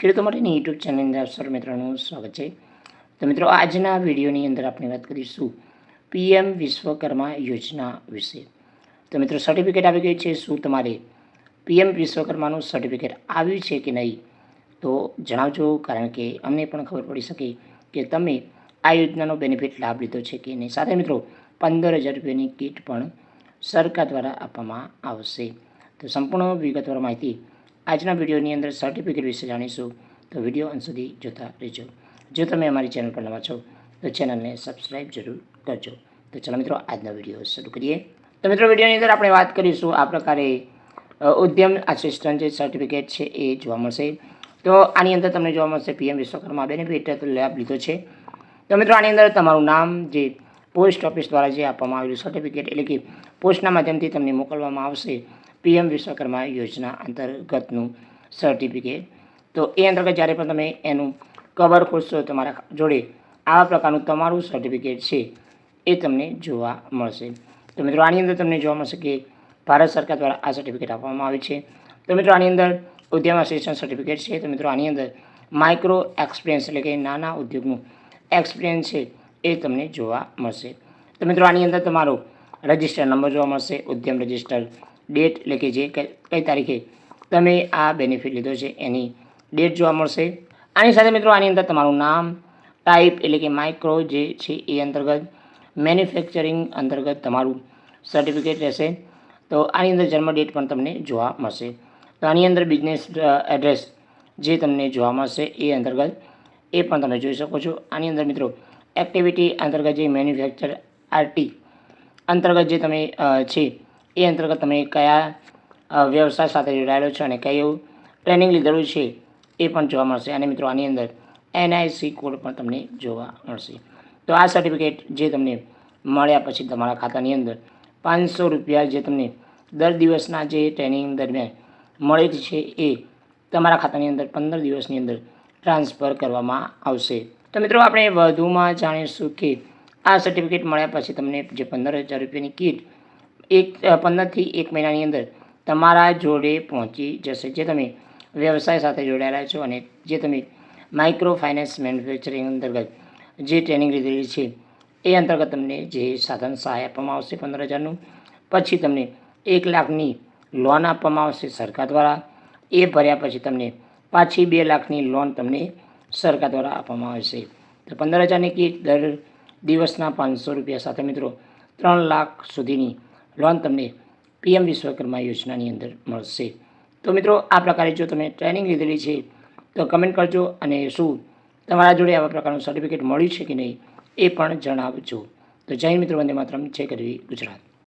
ખેડૂતો માટેની યુટ્યુબ ચેનલની અંદર સર મિત્રોનું સ્વાગત છે. તો મિત્રો, આજના વિડીયોની અંદર આપણે વાત કરીશું પીએમ વિશ્વકર્મા યોજના વિશે. તો મિત્રો સર્ટિફિકેટ આવી ગયું છે, શું તમારે પીએમ વિશ્વકર્માનું સર્ટિફિકેટ આવ્યું છે કે નહીં? તો જણાવજો, કારણ કે અમને પણ ખબર પડી શકે કે તમે આ યોજનાનો બેનિફિટ લાભ લીધો છે કે નહીં. સાથે મિત્રો, પંદર હજાર રૂપિયાની કીટ પણ સરકાર દ્વારા આપવામાં આવશે. તો સંપૂર્ણ વિગતવાર માહિતી આજના વિડીયોની અંદર સર્ટિફિકેટ વિશે જાણીશું. તો વીડિયો અંત સુધી જોતા રહેજો. જો તમે અમારી ચેનલ પર નવા છો, તો ચેનલને સબસ્ક્રાઈબ જરૂર કરજો. તો ચાલો મિત્રો, આજનો વીડિયો શરૂ કરીએ. તો મિત્રો, વિડીયોની અંદર આપણે વાત કરીશું આ પ્રકારે ઉદ્યમ આસિસ્ટન્ટ જે સર્ટિફિકેટ છે એ જોવા મળશે. તો આની અંદર તમને જોવા મળશે પીએમ વિશ્વકર્મા બેનિફિટ લાભ લીધો છે. તો મિત્રો, આની અંદર તમારું નામ, જે પોસ્ટ ઓફિસ દ્વારા જે આપવામાં આવેલું સર્ટિફિકેટ એટલે કે પોસ્ટના માધ્યમથી તમને મોકલવામાં આવશે. પીએમ વિશ્વકર્મા યોજના અંતર્ગતનું સર્ટિફિકેટ તો એ અંતર્ગત જ્યારે પણ તમે એનું કવર ખોલશો તમારા જોડે, આવા પ્રકારનું તમારું સર્ટિફિકેટ છે એ તમને જોવા મળશે. તો મિત્રો, આની અંદર તમને જોવા મળશે કે ભારત સરકાર દ્વારા આ સર્ટિફિકેટ આપવામાં આવે છે. તો મિત્રો, આની અંદર ઉદ્યમ એસોસિએશન સર્ટિફિકેટ છે. તો મિત્રો, આની અંદર માઇક્રો એક્સપિરિયન્સ એટલે કે નાના ઉદ્યોગનું એક્સપિરિયન્સ છે એ તમને જોવા મળશે. તો મિત્રો, આની અંદર તમારો રજિસ્ટર નંબર જોવા મળશે, ઉદ્યમ રજિસ્ટર ડેટ એટલે કે જે કઈ તારીખે તમે આ બેનિફિટ લીધો છે એની ડેટ જોવા મળશે. આની સાથે મિત્રો આની અંદર તમારું નામ ટાઈપ એટલે કે માઇક્રો જે છે એ અંતર્ગત મેન્યુફેક્ચરિંગ અંતર્ગત તમારું સર્ટિફિકેટ રહેશે. તો આની અંદર જન્મ ડેટ પણ તમને જોવા મળશે. તો આની અંદર બિઝનેસ એડ્રેસ જે તમને જોવા મળશે એ અંતર્ગત એ પણ તમે જોઈ શકો છો. આની અંદર મિત્રો એક્ટિવિટી અંતર્ગત જે મેન્યુફેક્ચર આરટી અંતર્ગત જે તમે છે એ અંતર્ગત તમે કયા વ્યવસાય સાથે જોડાયેલો છો અને કયું ટ્રેનિંગ લીધેલું છે એ પણ જોવા મળશે. અને મિત્રો, આની અંદર એનઆઈસી કોડ પણ તમને જોવા મળશે. તો આ સર્ટિફિકેટ જે તમને મળ્યા પછી તમારા ખાતાની અંદર પાંચસો રૂપિયા જે તમને દર દિવસના જે ટ્રેનિંગ દરમિયાન મળે છે એ તમારા ખાતાની અંદર પંદર દિવસની અંદર ટ્રાન્સફર કરવામાં આવશે. તો મિત્રો, આપણે વધુમાં જાણીશું કે આ સર્ટિફિકેટ મળ્યા પછી તમને જે પંદર હજાર રૂપિયાની કીટ એક પંદરથી એક મહિનાની અંદર તમારા જોડે પહોંચી જશે. જે તમે વ્યવસાય સાથે જોડાયેલા છો અને જે તમે માઇક્રો ફાઇનાન્સ મેન્યુફેક્ચરિંગ અંતર્ગત જે ટ્રેનિંગ લીધેલી છે, એ અંતર્ગત તમને જે સાધન સહાય આપવામાં આવશે પંદર હજારનું પછી તમને એક લાખની લોન આપવામાં આવશે સરકાર દ્વારા. એ ભર્યા પછી તમને પાછી બે લાખની લોન તમને સરકાર દ્વારા આપવામાં આવશે. તો પંદર હજારની કીટ દર દિવસના પાંચસો રૂપિયા સાથે મિત્રો ત્રણ લાખ સુધીની લોન તમને પીએમ વિશ્વકર્મા યોજનાની અંદર મળશે. તો મિત્રો, આ પ્રકારે જો તમે ટ્રેનિંગ લીધેલી છે, તો કમેન્ટ કરજો અને શું તમારા જોડે આવા પ્રકારનું સર્ટિફિકેટ મળ્યું છે કે નહીં એ પણ જણાવજો. તો જય મિત્રો, વંદે માત્રમ છે કરવી ગુજરાત.